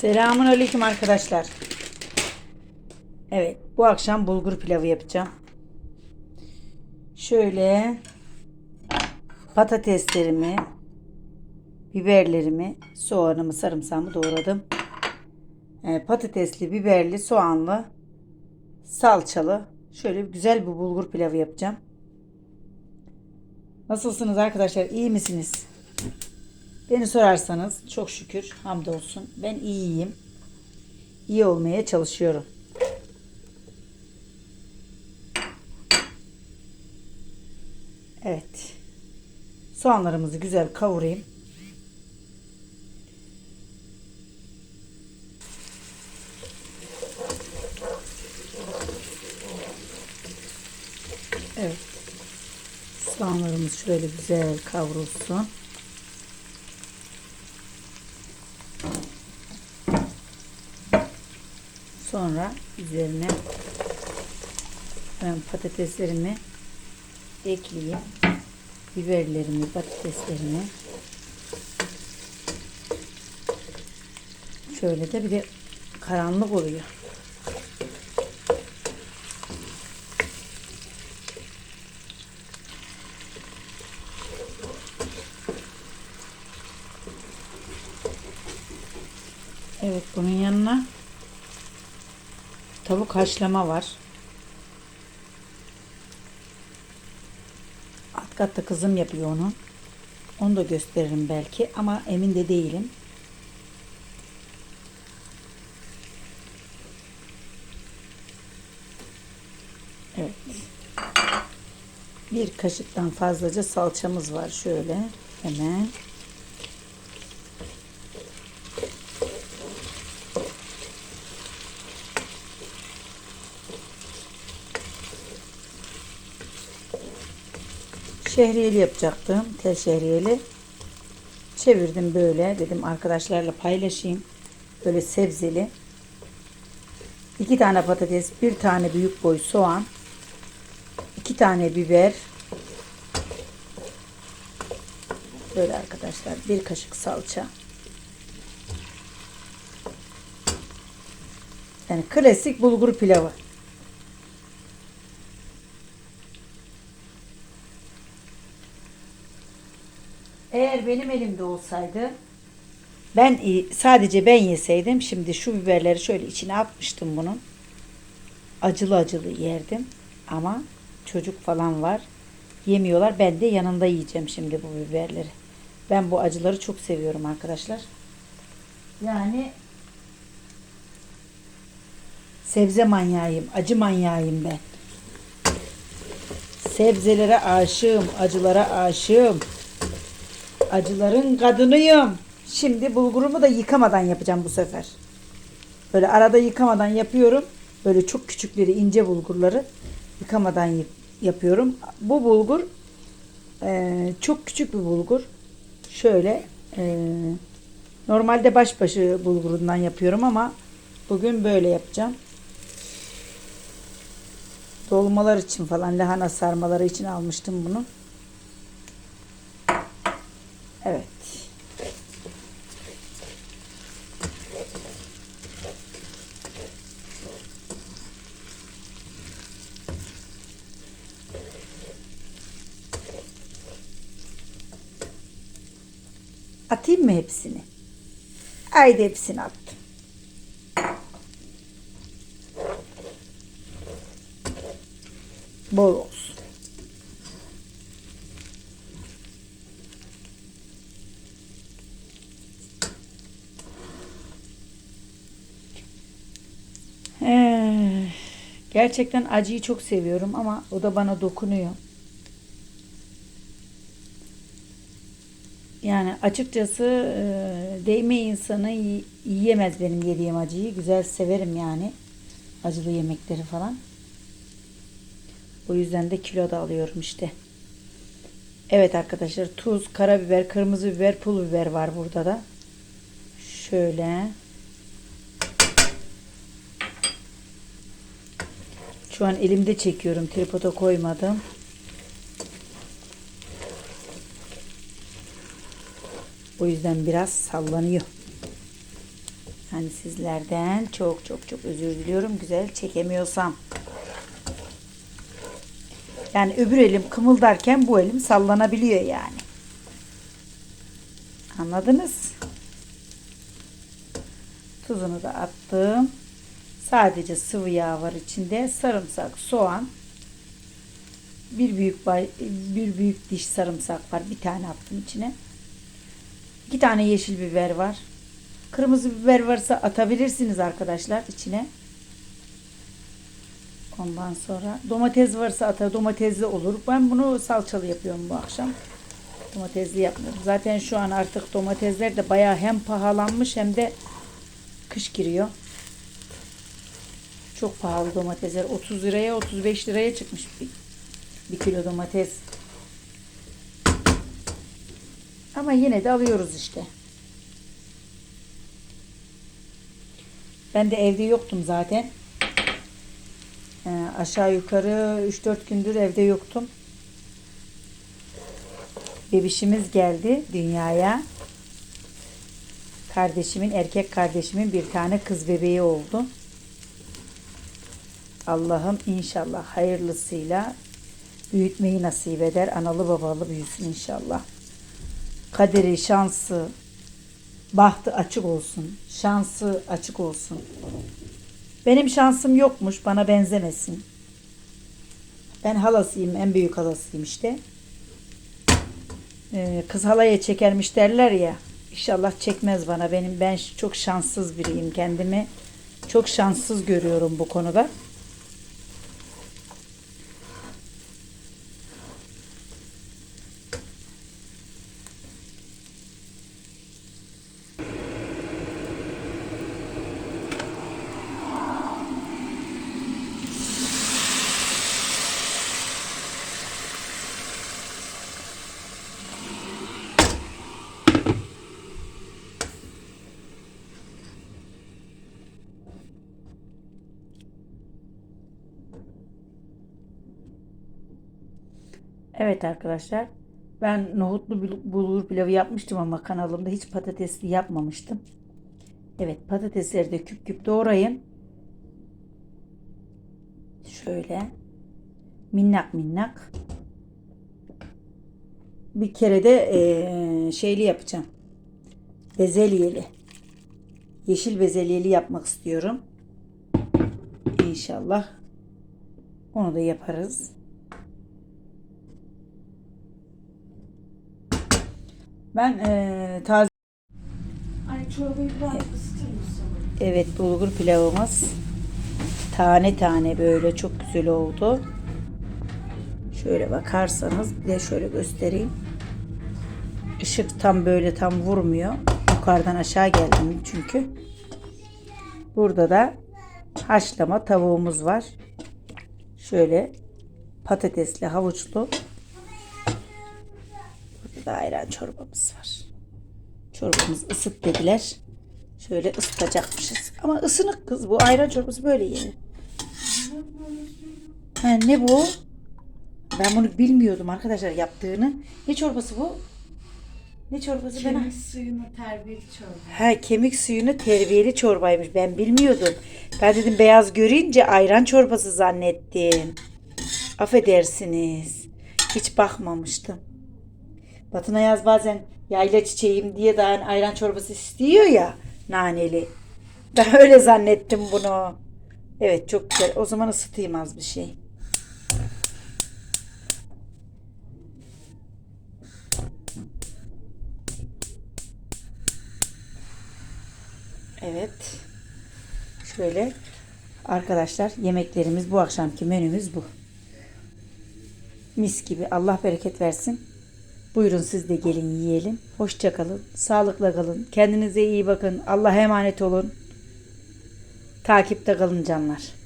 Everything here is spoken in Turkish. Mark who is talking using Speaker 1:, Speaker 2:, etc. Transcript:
Speaker 1: Selamun aleyküm arkadaşlar. Evet bu akşam bulgur pilavı yapacağım. Şöyle patateslerimi, biberlerimi, soğanımı, sarımsağımı doğradım. Ee, patatesli, biberli, soğanlı, salçalı şöyle güzel bir bulgur pilavı yapacağım. Nasılsınız arkadaşlar? İyi misiniz? Beni sorarsanız çok şükür hamdolsun ben iyiyim. İyi olmaya çalışıyorum. Evet. Soğanlarımızı güzel kavurayım. Evet. Soğanlarımız şöyle güzel kavrulsun. Sonra üzerine ben patateslerimi ekleyeyim. Biberlerimi, patateslerimi. Şöyle de bir de karanlık oluyor. Evet bunun yanına Tavuk haşlama var. Alt katta kızım yapıyor onu. Onu da gösteririm belki ama emin de değilim. Evet. Bir kaşıktan fazlaca salçamız var şöyle hemen. Şehriyeli yapacaktım. Tel şehriyeli. Çevirdim böyle. Dedim arkadaşlarla paylaşayım. Böyle sebzeli. iki tane patates, bir tane büyük boy soğan, iki tane biber. Böyle arkadaşlar. Bir kaşık salça. Yani klasik bulgur pilavı. Eğer benim elimde olsaydı ben sadece ben yeseydim şimdi şu biberleri şöyle içine atmıştım bunun. Acılı acılı yerdim ama çocuk falan var. Yemiyorlar. Ben de yanında yiyeceğim şimdi bu biberleri. Ben bu acıları çok seviyorum arkadaşlar. Yani sebze manyağıyım, acı manyağıyım ben. Sebzelere aşığım, acılara aşığım. Acıların kadınıyım. Şimdi bulgurumu da yıkamadan yapacağım bu sefer. Böyle arada yıkamadan yapıyorum. Böyle çok küçükleri ince bulgurları yıkamadan yı- yapıyorum. Bu bulgur e, çok küçük bir bulgur. Şöyle e, normalde başbaşı bulgurundan yapıyorum ama bugün böyle yapacağım. Dolmalar için falan lahana sarmaları için almıştım bunu. Evet. Atayım mı hepsini? Haydi hepsini attım. Bol olsun. Ee, gerçekten acıyı çok seviyorum ama o da bana dokunuyor. Yani açıkçası e, değme insanı yi- yiyemez benim yediğim acıyı. Güzel severim yani acılı yemekleri falan. O yüzden de kilo da alıyorum işte. Evet arkadaşlar tuz, karabiber, kırmızı biber, pul biber var burada da. Şöyle. Şu an elimde çekiyorum. Tripoda koymadım. O yüzden biraz sallanıyor. Ha, Yani sizlerden çok çok çok özür diliyorum güzel çekemiyorsam. Yani öbür elim kımıldarken bu elim sallanabiliyor yani. Anladınız? Tuzunu da attım. Sadece sıvı yağ var içinde. Sarımsak, soğan. Bir büyük bir büyük diş sarımsak var. Bir tane attım içine. İki tane yeşil biber var. Kırmızı biber varsa atabilirsiniz arkadaşlar içine. Ondan sonra domates varsa ata domatesli olur. Ben bunu salçalı yapıyorum bu akşam. Domatesli yapmıyorum. Zaten şu an artık domatesler de bayağı hem pahalanmış hem de kış giriyor. Çok pahalı domatesler. 30 liraya 35 liraya çıkmış bir, bir kilo domates. Ama yine de alıyoruz işte. Ben de evde yoktum zaten. Ee, aşağı yukarı 3-4 gündür evde yoktum. Bebişimiz geldi dünyaya. Kardeşimin, erkek kardeşimin bir tane kız bebeği oldu. Allah'ım inşallah hayırlısıyla büyütmeyi nasip eder. Analı babalı büyüsün inşallah. Kaderi, şansı, bahtı açık olsun. Şansı açık olsun. Benim şansım yokmuş. Bana benzemesin. Ben halasıyım. En büyük halasıyım işte. Ee, kız halaya çekermiş derler ya. İnşallah çekmez bana. Benim ben çok şanssız biriyim. Kendimi çok şanssız görüyorum bu konuda. Evet arkadaşlar. Ben nohutlu bul- bulgur pilavı yapmıştım ama kanalımda hiç patatesli yapmamıştım. Evet patatesleri de küp küp doğrayın. Şöyle minnak minnak. Bir kere de eee, şeyli yapacağım. Bezelyeli. Yeşil bezelyeli yapmak istiyorum. İnşallah. Onu da yaparız. Ben eee taze
Speaker 2: Ay çorbayı biraz ısıtır mısın?
Speaker 1: evet bulgur pilavımız tane tane böyle çok güzel oldu. Şöyle bakarsanız bir de şöyle göstereyim. Işık tam böyle tam vurmuyor. Yukarıdan aşağı geldim çünkü. Burada da haşlama tavuğumuz var. Şöyle patatesli havuçlu. Da ayran çorbamız var. Çorbamız ısıt dediler. Şöyle ısıtacakmışız. Ama ısınık kız bu ayran çorbası böyle yenir. Ha, ne bu? Ben bunu bilmiyordum arkadaşlar yaptığını. Ne çorbası bu? Ne çorbası ben?
Speaker 2: Kemik suyunu terbiyeli çorba.
Speaker 1: Ha kemik suyunu terbiyeli çorbaymış. Ben bilmiyordum. Ben dedim beyaz görünce ayran çorbası zannettim. Affedersiniz. Hiç bakmamıştım. Batın Ayaz bazen yayla çiçeğim diye daha ayran çorbası istiyor ya naneli. Ben öyle zannettim bunu. Evet çok güzel. O zaman ısıtayım az bir şey. Evet. Şöyle arkadaşlar yemeklerimiz bu akşamki menümüz bu. Mis gibi Allah bereket versin. Buyurun siz de gelin yiyelim. Hoşça kalın. Sağlıkla kalın. Kendinize iyi bakın. Allah'a emanet olun. Takipte kalın canlar.